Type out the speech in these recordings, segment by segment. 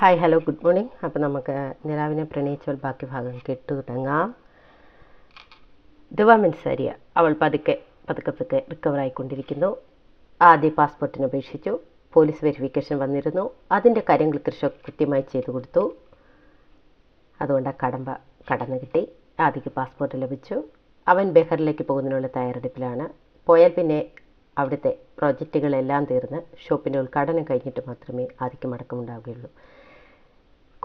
Hi hello good morning അപ്പോൾ നമുക്ക് നിലാവിനെ പ്രണയിച്ചവൾ ബാക്കി ഭാഗം കേട്ടു തുടങ്ങാം. ദിവ മിൻസാരിയ അവൾ പതുക്കെ പതുക്കെ പതുക്കെ റിക്കവറായിക്കൊണ്ടിരിക്കുന്നു ആദ്യ പാസ്പോർട്ടിന് അപേക്ഷിച്ചു. പോലീസ് വെരിഫിക്കേഷൻ വന്നിരുന്നു. അതിന്റെ കാര്യങ്ങൾ കൃഷി കൃത്യമായി ചെയ്തു കൊടുത്തു. അതുകൊണ്ട് ആ കടമ്പ കടന്നു കിട്ടി. ആദ്യക്ക് പാസ്പോർട്ട് ലഭിച്ചു. അവൻ ബെഹറിലേക്ക് പോകുന്നതിനുള്ള തയ്യാറെടുപ്പിലാണ്. പോയാൽ പിന്നെ അവിടുത്തെ പ്രോജക്റ്റുകളെല്ലാം തീർന്ന് ഷോപ്പിന്റെ ഉദ്ഘാടനം കഴിഞ്ഞിട്ട് മാത്രമേ ആദ്യക്ക് മടക്കമുണ്ടാവുകയുള്ളൂ.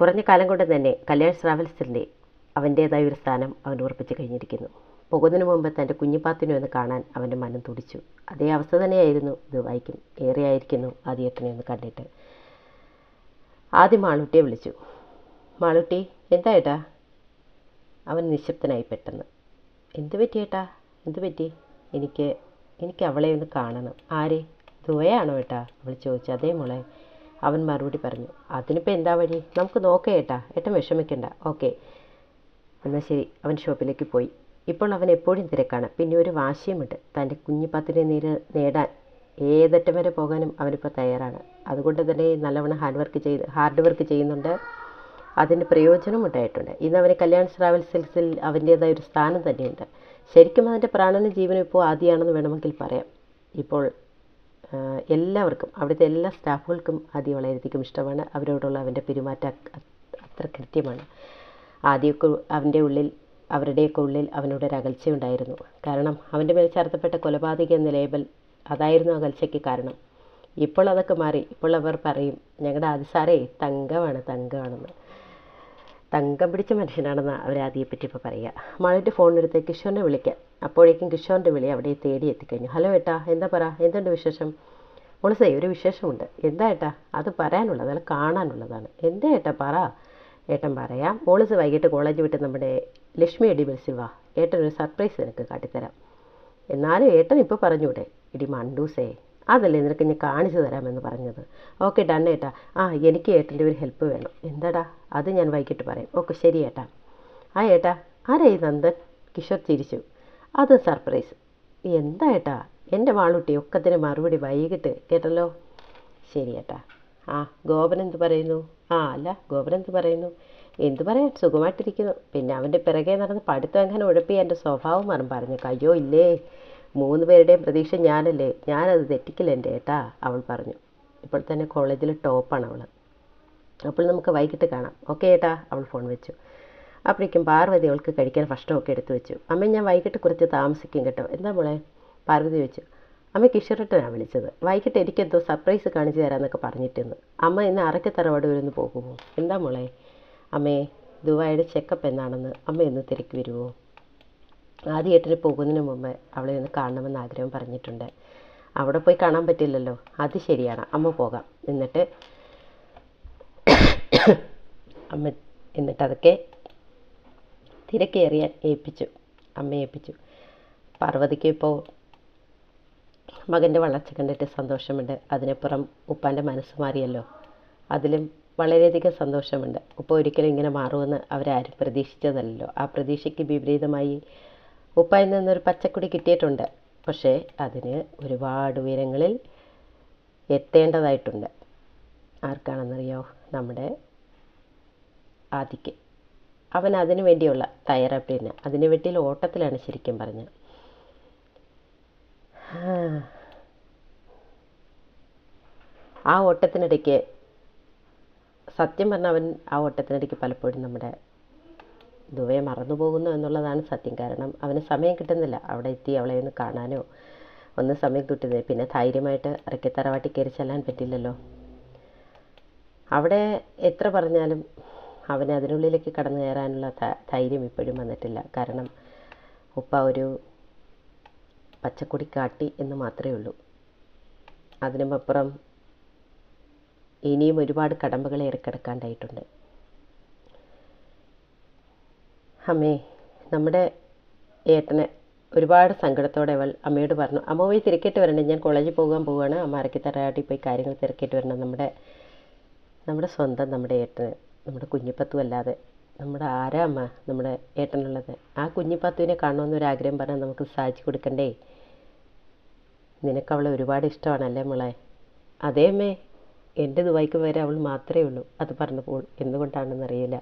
കുറഞ്ഞ കാലം കൊണ്ട് തന്നെ കല്യാൺ ട്രാവൽസിന്റെ അവന്റേതായ ഒരു സ്ഥാനം അവൻ ഉറപ്പിച്ചു കഴിഞ്ഞിരിക്കുന്നു. പോകുന്നതിന് മുമ്പ് തന്റെ കുഞ്ഞിപ്പാത്തിനു എന്ന് കാണാൻ അവന്റെ മനം തുടിച്ചു. അതേ അവസ്ഥ തന്നെയായിരുന്നു ഇത് വായിക്കും ഏറെയായിരിക്കുന്നു ആദ്യേട്ടനെ ഒന്ന് കണ്ടിട്ട്. ആദ്യം മാളുട്ടിയെ വിളിച്ചു. മാളുട്ടി എന്താ ഏട്ടാ? അവൻ നിശബ്ദനായി പെട്ടെന്ന്. എന്ത് പറ്റി ഏട്ടാ? എന്ത് പറ്റി? എനിക്ക് എനിക്ക് അവളെ ഒന്ന് കാണണം. ആരെ? ദുവയാണോ ഏട്ടാ? അവൾ ചോദിച്ചു. അതേ മോളെ. അവൻ മറുപടി പറഞ്ഞു അതിനിപ്പോൾ എന്താ വഴി? നമുക്ക് നോക്കാം ഏട്ടാ ഏട്ടൻ വിഷമിക്കണ്ട. ഓക്കെ. എന്നാൽ ശരി അവൻ ഷോപ്പിലേക്ക് പോയി. ഇപ്പോൾ അവൻ എപ്പോഴും തിരക്കാണ് പിന്നെ ഒരു വാശിയുമുണ്ട്. തന്റെ കുഞ്ഞിപ്പത്തിനെ നേര നേടാൻ ഏതറ്റം വരെ പോകാനും അവനിപ്പോൾ തയ്യാറാണ്. അതുകൊണ്ട് തന്നെ നല്ലവണ്ണം ഹാർഡ് വർക്ക് ചെയ്ത് ഹാർഡ് വർക്ക് ചെയ്യുന്നുണ്ട്. അതിന്റെ പ്രയോജനം ഉണ്ടായിട്ടുണ്ട്. ഇന്ന് അവന് കല്യാൺ ട്രാവൽസിൽ അവന്റേതായ ഒരു സ്ഥാനം തന്നെയുണ്ട്. ശരിക്കും അതിന്റെ പ്രാണനും ജീവനും ഇപ്പോൾ ആദ്യമാണെന്ന് വേണമെങ്കിൽ പറയാം. ഇപ്പോൾ എല്ലാവർക്കും അവിടുത്തെ എല്ലാ സ്റ്റാഫുകൾക്കും ആദ്യം വളരെയധികം ഇഷ്ടമാണ്. അവരോടുള്ള അവന്റെ പെരുമാറ്റം അത്ര കൃത്യമാണ്. ആദ്യമൊക്കെ അവന്റെ ഉള്ളിൽ അവരുടെയൊക്കെ ഉള്ളിൽ അവനോടൊരു അകൽച്ചയുണ്ടായിരുന്നു കാരണം അവന്റെ മേൽ ചാർത്തപ്പെട്ട കൊലപാതക എന്ന ലേബൽ അതായിരുന്നു അകൽച്ചയ്ക്ക് കാരണം. ഇപ്പോൾ അതൊക്കെ മാറി. ഇപ്പോൾ അവർ പറയും ഞങ്ങളുടെ ആദിസാറേ തങ്കമാണ് തങ്കമാണെന്ന്. തങ്കം പിടിച്ച മനുഷ്യനാണെന്ന് അവരാദിയെപ്പറ്റി ഇപ്പോൾ പറയുക മഴയുടെ ഫോണെടുത്ത് കിഷോറിനെ വിളിക്കാം. അപ്പോഴേക്കും കിഷോറിന്റെ വിളി അവിടെ തേടി എത്തിക്കഴിഞ്ഞു. ഹലോ ഏട്ടാ എന്താ പറ? എന്തുണ്ട് വിശേഷം? മുളസേ ഒരു വിശേഷമുണ്ട്. എന്താ ഏട്ടാ? അത് പറയാനുള്ളത് അല്ല കാണാനുള്ളതാണ്. എന്താ ഏട്ടാ? പറ. ഏട്ടൻ പറയാം മോളിസ് വൈകിട്ട് കോളേജ് വിട്ട് നമ്മുടെ ലക്ഷ്മി എടി ബസ്സിൽ വാ. ഏട്ടൻ ഒരു സർപ്രൈസ് നിനക്ക് കാട്ടിത്തരാം. എന്നാലും ഏട്ടൻ ഇപ്പോൾ പറഞ്ഞൂടെ ഇടി മണ്ടൂസേ അതല്ലേ നിനക്ക് ഞാൻ കാണിച്ചു തരാമെന്ന് പറഞ്ഞത്? ഓക്കെ ഡൺ ഏട്ടാ. ആ എനിക്ക് ഏട്ടന്റെ ഒരു ഹെൽപ്പ് വേണം. എന്താടാ? അത് ഞാൻ വൈകിട്ട് പറയാം. ഓക്കെ ശരി ഏട്ടാ. ആ ഏട്ടാ. ആരായി നന്ദൻ? കിഷോർ ചിരിച്ചു. അത് സർപ്രൈസ്. എന്താ ഏട്ടാ? എന്റെ വാളുട്ടി ഒക്കത്തിന് മറുപടി വൈകിട്ട് കേട്ടല്ലോ? ശരി ഏട്ടാ. ആ ഗോപൻ എന്ത് പറയുന്നു? ആ അല്ല ഗോപൻ എന്ത് പറയുന്നു? എന്ത് പറയാൻ? സുഖമായിട്ടിരിക്കുന്നു. പിന്നെ അവന്റെ പിറകെ നടന്ന് പഠിത്തം എങ്ങനെ ഉഴപ്പി എന്റെ സ്വഭാവം മറും പറഞ്ഞു. അയ്യോ ഇല്ലേ? മൂന്ന് പേരുടെയും പ്രതീക്ഷ ഞാനല്ലേ. ഞാനത് തെറ്റിക്കില്ല എന്റെ ഏട്ടാ അവൾ പറഞ്ഞു. ഇപ്പോൾ തന്നെ കോളേജിൽ ടോപ്പാണ് അവൾ അപ്പോൾ നമുക്ക് വൈകിട്ട് കാണാം. ഓക്കെ ഏട്ടാ? അവൾ ഫോൺ വെച്ചു. അപ്പോഴേക്കും പാർവതി അവൾക്ക് കഴിക്കാൻ ഭക്ഷണമൊക്കെ എടുത്തു വെച്ചു. അമ്മ ഞാൻ വൈകിട്ട് കുറച്ച് താമസിക്കും കേട്ടോ. എന്താ മോളെ? പാർവതി വെച്ചു അമ്മ കിഷറിട്ടനാണ് വിളിച്ചത്. വൈകിട്ട് എനിക്കെന്തോ സർപ്രൈസ് കാണിച്ചു തരാമെന്നൊക്കെ പറഞ്ഞിട്ടെന്ന് അമ്മ ഇന്ന് അറക്കത്തറവാട് തറവാട് വരെ പോകുമോ? എന്താ മോളെ? അമ്മേ ദുബായുടെ ചെക്കപ്പ് എന്നാണെന്ന് അമ്മ ഇന്ന് തിരക്കി വരുമോ ആദ്യമായിട്ടിന് പോകുന്നതിന് മുമ്പ് അവളെ ഒന്ന് കാണണമെന്ന് ആഗ്രഹം പറഞ്ഞിട്ടുണ്ട്. അവിടെ പോയി കാണാൻ പറ്റില്ലല്ലോ. അത് ശരിയാണ്. അമ്മ പോകാം. എന്നിട്ട് അമ്മ എന്നിട്ട് അതൊക്കെ തിരക്കേറിയാൻ ഏൽപ്പിച്ചു. അമ്മയെ ഏൽപ്പിച്ചു. പാർവതിക്ക് ഇപ്പോൾ മകന്റെ വളർച്ച കണ്ടിട്ട് സന്തോഷമുണ്ട്. അതിനപ്പുറം ഉപ്പാന്റെ മനസ്സ് മാറിയല്ലോ. അതിലും വളരെയധികം സന്തോഷമുണ്ട്. ഉപ്പ ഒരിക്കലും ഇങ്ങനെ മാറുമെന്ന് അവരാരും പ്രതീക്ഷിച്ചതല്ലോ ആ പ്രതീക്ഷയ്ക്ക് വിപരീതമായി ഉപ്പായിൽ നിന്നൊരു പച്ചക്കുടി കിട്ടിയിട്ടുണ്ട്. പക്ഷേ അതിന് ഒരുപാട് ഉയരങ്ങളിൽ എത്തേണ്ടതായിട്ടുണ്ട്. ആർക്കാണെന്നറിയോ? നമ്മുടെ ആദിക്ക്. അവൻ അതിനു വേണ്ടിയുള്ള തയ്യാറെടുപ്പിന് അതിനു വേണ്ടിയുള്ള ഓട്ടത്തിലാണ് ശരിക്കും പറഞ്ഞത്. ആ ഓട്ടത്തിനിടയ്ക്ക് സത്യം പറഞ്ഞവൻ ആ ഓട്ടത്തിനിടയ്ക്ക് പലപ്പോഴും നമ്മുടെ ദുവയെ മറന്നു പോകുന്നു എന്നുള്ളതാണ് സത്യം. കാരണം അവന് സമയം കിട്ടുന്നില്ല. അവിടെ എത്തി അവളെ ഒന്ന് കാണാനോ ഒന്ന് സമയം കിട്ടുന്നില്ല പിന്നെ ധൈര്യമായിട്ട് ഇറക്കിത്തറവാട്ടി കയറി ചെല്ലാൻ പറ്റില്ലല്ലോ. അവിടെ എത്ര പറഞ്ഞാലും അവന് അതിനുള്ളിലേക്ക് കടന്നു കയറാനുള്ള ധൈര്യം ഇപ്പോഴും വന്നിട്ടില്ല. കാരണം ഉപ്പ ഒരു പച്ചക്കൊടി കാട്ടി എന്ന് മാത്രമേ ഉള്ളൂ. അതിനുമപ്പുറം ഇനിയും ഒരുപാട് കടമ്പകൾ ഏറിക്കിടക്കാണ്ടായിട്ടുണ്ട് അമ്മേ നമ്മുടെ ഏട്ടനെ ഒരുപാട് സങ്കടത്തോടെ അവൾ അമ്മയോട് പറഞ്ഞു അമ്മ പോയി തിരക്കിയിട്ട് വരണ്ടേ? ഞാൻ കോളേജിൽ പോകാൻ പോവുകയാണ് അമ്മ അരക്കി തറയാട്ടി പോയി കാര്യങ്ങൾ തിരക്കിയിട്ട് വരണം. നമ്മുടെ നമ്മുടെ സ്വന്തം നമ്മുടെ ഏട്ടന് നമ്മുടെ കുഞ്ഞിപ്പത്തു അല്ലാതെ നമ്മുടെ ആരാ അമ്മ നമ്മുടെ ഏട്ടനുള്ളത്? ആ കുഞ്ഞിപ്പത്തുവിനെ കാണണമെന്നൊരാഗ്രഹം പറഞ്ഞാൽ നമുക്ക് സാധിച്ചു കൊടുക്കണ്ടേ? നിനക്കവളെ ഒരുപാട് ഇഷ്ടമാണല്ലേ മോളെ? അതേ അമ്മേ എന്റെ ദുബായിക്ക് വരെ അവൾ മാത്രമേ ഉള്ളൂ അത് പറഞ്ഞപ്പോൾ എന്തുകൊണ്ടാണെന്നറിയില്ല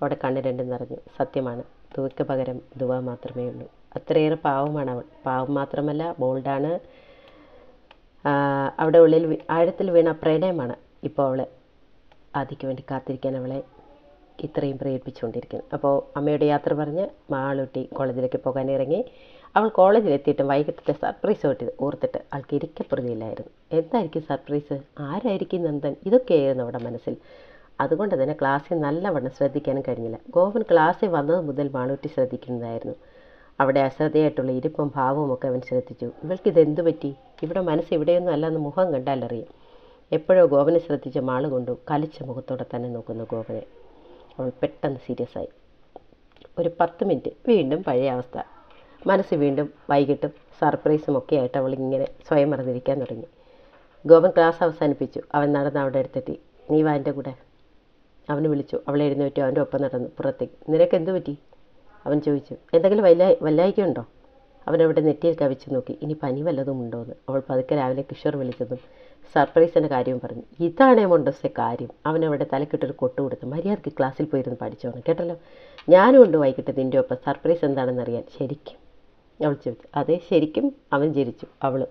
അവിടെ കണ്ണ് രണ്ടും നിറഞ്ഞു. സത്യമാണ് ദുബയ്ക്ക് പകരം ദുബ മാത്രമേ ഉള്ളൂ. അത്രയേറെ പാവമാണ് അവൾ. പാവം മാത്രമല്ല ബോൾഡാണ്. അവിടെ ഉള്ളിൽ ആഴത്തിൽ വീണ പ്രണയമാണ് ഇപ്പോൾ അവളെ. ആദിക്ക് വേണ്ടി കാത്തിരിക്കാൻ അവളെ ഇത്രയും പ്രേരിപ്പിച്ചുകൊണ്ടിരിക്കുന്നത് അപ്പോൾ അമ്മയുടെ യാത്ര പറഞ്ഞ് മാളൂട്ടി കോളേജിലേക്ക് പോകാൻ ഇറങ്ങി. അവൾ കോളേജിലെത്തിയിട്ടും വൈകിട്ടത്തെ സർപ്രൈസ് ഓട്ടി ഓർത്തിട്ട് ആൾക്ക് ഇരിക്കപ്പെടുകയില്ലായിരുന്നു എന്തായിരിക്കും സർപ്രൈസ് ആരായിരിക്കും നന്ദൻ? ഇതൊക്കെയായിരുന്നു അവിടെ മനസ്സിൽ. അതുകൊണ്ട് തന്നെ ക്ലാസ്സിൽ നല്ലവണ്ണം ശ്രദ്ധിക്കാനും കഴിഞ്ഞില്ല. ഗോവൻ ക്ലാസ്സിൽ വന്നത് മുതൽ മാളൂട്ടി ശ്രദ്ധിക്കുന്നതായിരുന്നു. അവിടെ അശ്രദ്ധയായിട്ടുള്ള ഇരിപ്പും ഭാവവും ഒക്കെ അവൻ ശ്രദ്ധിച്ചു. ഇവൾക്ക് ഇതെന്തു പറ്റി? ഇവിടെ മനസ്സ് ഇവിടെയൊന്നും അല്ലെന്ന് മുഖം കണ്ടാലറിയാം എപ്പോഴോ ഗോപനെ ശ്രദ്ധിച്ച മാൾ കൊണ്ടു കലിച്ച മുഖത്തോടെ തന്നെ നോക്കുന്നു ഗോപനെ. അവൾ പെട്ടെന്ന് സീരിയസ് ആയി. ഒരു പത്ത് മിനിറ്റ് വീണ്ടും പഴയ അവസ്ഥ. മനസ്സ് വീണ്ടും വൈകിട്ടും സർപ്രൈസും ഒക്കെ ആയിട്ട് അവൾ ഇങ്ങനെ സ്വയം മറന്നിരിക്കാൻ തുടങ്ങി. ഗോപൻ ക്ലാസ് അവസാനിപ്പിച്ചു. അവൻ നടന്ന് അവിടെ അടുത്തെത്തി. നീ വാ എന്റെ കൂടെ. അവന് വിളിച്ചു. അവളെ എഴുന്നേറ്റു. അവന്റെ ഒപ്പം നടന്നു. പുറത്തേക്ക്. നിനക്ക് എന്തു പറ്റി? അവൻ ചോദിച്ചു. എന്തെങ്കിലും വല്ല വല്ലായിക്കുണ്ടോ അവനവിടെ നെറ്റിയിൽ കവിച്ചു നോക്കി. ഇനി പനി വല്ലതും ഉണ്ടോ എന്ന് അവൾ പതുക്കെ രാവിലെ കിഷോർ വിളിച്ചതും സർപ്രൈസിന്റെ കാര്യവും പറഞ്ഞു. ഇതാണ് മൊണ്ടോസിന്റെ കാര്യം. അവനവിടെ തലക്കിട്ടൊരു കൊട്ടു കൊടുത്തു. മര്യാദയ്ക്ക് ക്ലാസ്സിൽ പോയിരുന്ന് പഠിച്ചോണം കേട്ടല്ലോ? ഞാനും ഉണ്ട് വൈകിട്ട് നിന്റെ ഒപ്പം. സർപ്രൈസ് എന്താണെന്നറിയാൻ ശരിക്കും? അവൾ ചോദിച്ചു. അതെ ശരിക്കും അവൻ ചിരിച്ചു. അവളും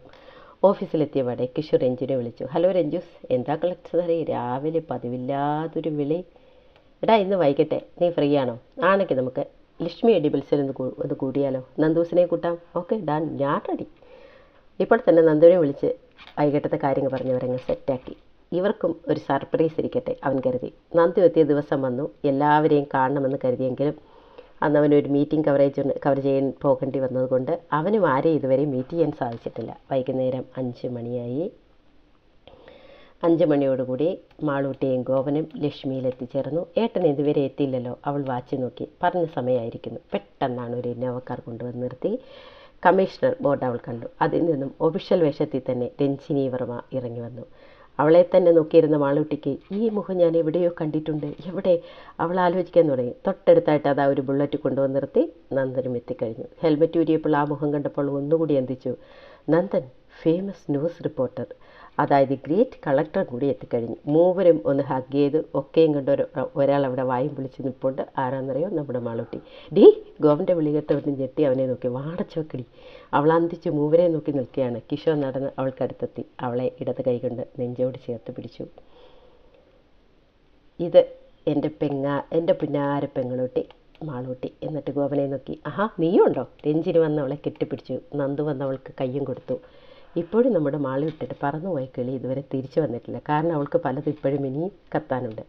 ഓഫീസിലെത്തിയ പാടെ കിഷോർ രഞ്ജുനെ വിളിച്ചു. ഹലോ രഞ്ജുസ് എന്താ കളക്ടറെ രാവിലെ പതിവില്ലാതൊരു വിളി. എടാ ഇന്ന് വൈകിട്ടെ. നീ ഫ്രീ ആണോ? ആണെങ്കിൽ നമുക്ക് ലക്ഷ്മി എഡിബിൾസിൽ ഒന്ന് ഒന്ന് കൂടിയാലോ? നന്ദൂസിനെ കൂട്ടാം. Okay done. ഞാൻ റെഡി. ഇപ്പോൾ തന്നെ നന്ദുവിനെ വിളിച്ച് വൈകിട്ടത്തെ കാര്യങ്ങൾ പറഞ്ഞവരങ്ങ് സെറ്റാക്കി. ഇവർക്കും ഒരു സർപ്രൈസ് ഇരിക്കട്ടെ അവൻ കരുതി. നന്ദി എത്തിയ ദിവസം വന്നു. എല്ലാവരെയും കാണണമെന്ന് കരുതിയെങ്കിലും അന്ന് അവനൊരു മീറ്റിംഗ് കവറേജ് കവർ ചെയ്യാൻ പോകേണ്ടി വന്നതുകൊണ്ട് അവനും ആരെയും ഇതുവരെ മീറ്റ് ചെയ്യാൻ സാധിച്ചിട്ടില്ല. വൈകുന്നേരം അഞ്ച് മണിയായി. അഞ്ച് മണിയോടുകൂടി മാളൂട്ടിയും ഗോവനും ലക്ഷ്മിയിൽ എത്തിച്ചേർന്നു ഏട്ടൻ ഇതുവരെ എത്തിയില്ലല്ലോ അവൾ വാച്ച് നോക്കി. പറഞ്ഞ സമയമായിരിക്കുന്നു. പെട്ടെന്നാണ് ഒരു ഇന്നോവക്കാർ കാർ കൊണ്ടുവന്ന് നിർത്തി. കമ്മീഷണർ ബോർഡ് അവൾ കണ്ടു. അതിൽ നിന്നും ഒഫീഷ്യൽ വേഷത്തിൽ തന്നെ രഞ്ജിനി വർമ്മ ഇറങ്ങി വന്നു. അവളെ തന്നെ നോക്കിയിരുന്ന മാളൂട്ടിക്ക് ഈ മുഖം ഞാൻ എവിടെയോ കണ്ടിട്ടുണ്ട്. എവിടെ? അവൾ ആലോചിക്കാൻ തുടങ്ങി. തൊട്ടടുത്തായിട്ട് ആ ഒരു ബുള്ളറ്റ് കൊണ്ടുവന്ന് നിർത്തി നന്ദനും എത്തിക്കഴിഞ്ഞു. ഹെൽമെറ്റ് ഊരിയപ്പോൾ ആ മുഖം കണ്ടപ്പോൾ ഒന്നുകൂടി എന്തിച്ചു നന്ദൻ ഫേമസ് ന്യൂസ് റിപ്പോർട്ടർ അതായത് ഗ്രേറ്റ് കളക്ടർ കൂടി എത്തിക്കഴിഞ്ഞു. മൂവരും ഒന്ന് ഹഗ് ചെയ്ത്. ഒക്കെയും കണ്ട് ഒരു ഒരാൾ അവിടെ വായും വിളിച്ച് നിൽപ്പുണ്ട് ആരാന്നറിയോ? നമ്മുടെ മാളൂട്ടി. ഡീ ഗോവന്റെ വിളികത്തോട്ട് ഞെട്ടി അവനെ നോക്കി. വാടച്ചോക്കടി. അവളന്തിച്ച് മൂവരെ നോക്കി നിൽക്കുകയാണ്. കിഷോർ നടന്ന് അവൾക്കടുത്തെത്തി അവളെ ഇടത് കൈകൊണ്ട് നെഞ്ചോട് ചേർത്ത് പിടിച്ചു. ഇത് എന്റെ പെങ്ങ എന്റെ പിന്നാര പെങ്ങളൂട്ടി മാളൂട്ടി. എന്നിട്ട് ഗോവനെ നോക്കി. ആഹാ നീയുണ്ടോ രഞ്ജിനി വന്ന് അവളെ കെട്ടിപ്പിടിച്ചു. നന്ദു വന്ന് അവൾക്ക് കയ്യും കൊടുത്തു. ഇപ്പോഴും നമ്മുടെ മാളി വിട്ടിട്ട് പറന്നുപോയ കിളി ഇതുവരെ തിരിച്ചു വന്നിട്ടില്ല. കാരണം അവൾക്ക് പലതും ഇപ്പോഴും ഇനി കത്താനുണ്ട്.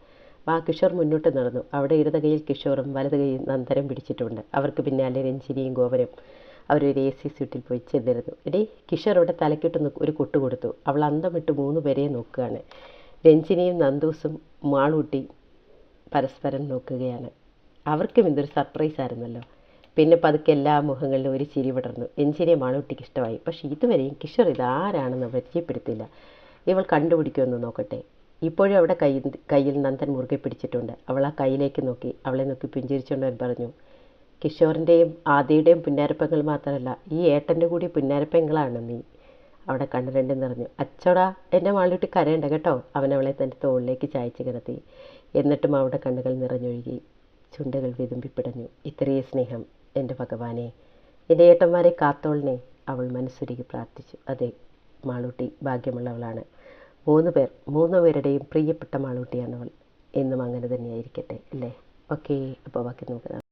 ആ കിഷോർ മുന്നോട്ട് നടന്നു. അവിടെ ഇടത് കൈയിൽ കിഷോറും വലത് കൈയിൽ നന്ദരം പിടിച്ചിട്ടുണ്ട്. അവർക്ക് പിന്നാലെ രഞ്ജിനിയും ഗോവനും അവരൊരു എ സി സീറ്റിൽ പോയി ചെന്നിരുന്നു. ഇടേ കിഷോർ അവിടെ തലക്കിട്ട് നിക്ക് ഒരു കൊട്ട് കൊടുത്തു. അവൾ അന്തം വിട്ട് മൂന്ന് പേരെ നോക്കുകയാണ്. രഞ്ജിനിയും നന്ദൂസും മാളൂട്ടി പരസ്പരം നോക്കുകയാണ്. അവർക്കും ഇതൊരു സർപ്രൈസ് ആയിരുന്നല്ലോ. പിന്നെ പതുക്കെ എല്ലാ മുഖങ്ങളിലും ഒരു ചിരി വിടർന്നു എഞ്ചിനെ മാളൂട്ടിക്ക് ഇഷ്ടമായി. പക്ഷേ ഇതുവരെയും കിഷോർ ഇതാരാണെന്ന് പരിചയപ്പെടുത്തില്ല ഇവൾ കണ്ടുപിടിക്കുമെന്ന് നോക്കട്ടെ. ഇപ്പോഴും അവിടെ കൈ കയ്യിൽ നന്ദൻ മുറുകെ പിടിച്ചിട്ടുണ്ട്. അവൾ ആ കയ്യിലേക്ക് നോക്കി അവളെ നോക്കി പിഞ്ചിരിച്ചുകൊണ്ട് പറഞ്ഞു കിഷോറിന്റെയും ആദിയുടെയും പുന്നാരപ്പങ്ങൾ മാത്രമല്ല ഈ ഏട്ടന്റെ കൂടി പുന്നാരപ്പങ്ങളാണ് നീ. അവിടെ കണ്ണു രണ്ടും നിറഞ്ഞു. അച്ചോടാ എന്റെ മാളൂട്ടി കരയണ്ട കേട്ടോ. അവൻ അവളെ തന്റെ തോളിലേക്ക് ചായച്ച് കിടത്തി. എന്നിട്ടും അവിടെ കണ്ണുകൾ നിറഞ്ഞൊഴുകി. ചുണ്ടുകൾ വിതുമ്പിപ്പിടഞ്ഞു ഇത്രയും സ്നേഹം. എന്റെ ഭഗവാനെ എന്റെ ഏട്ടന്മാരെ കാത്തോളിനെ അവൾ മനസ്സൊരുക്കി പ്രാർത്ഥിച്ചു. അതെ മാളൂട്ടി ഭാഗ്യമുള്ളവളാണ്. മൂന്ന് പേർ മൂന്ന് പേരുടെയും പ്രിയപ്പെട്ട മാളൂട്ടിയാണ് അവൾ എന്നും അങ്ങനെ തന്നെയായിരിക്കട്ടെ അല്ലേ? ഓക്കെ അപ്പോൾ ബാക്കി നോക്കാം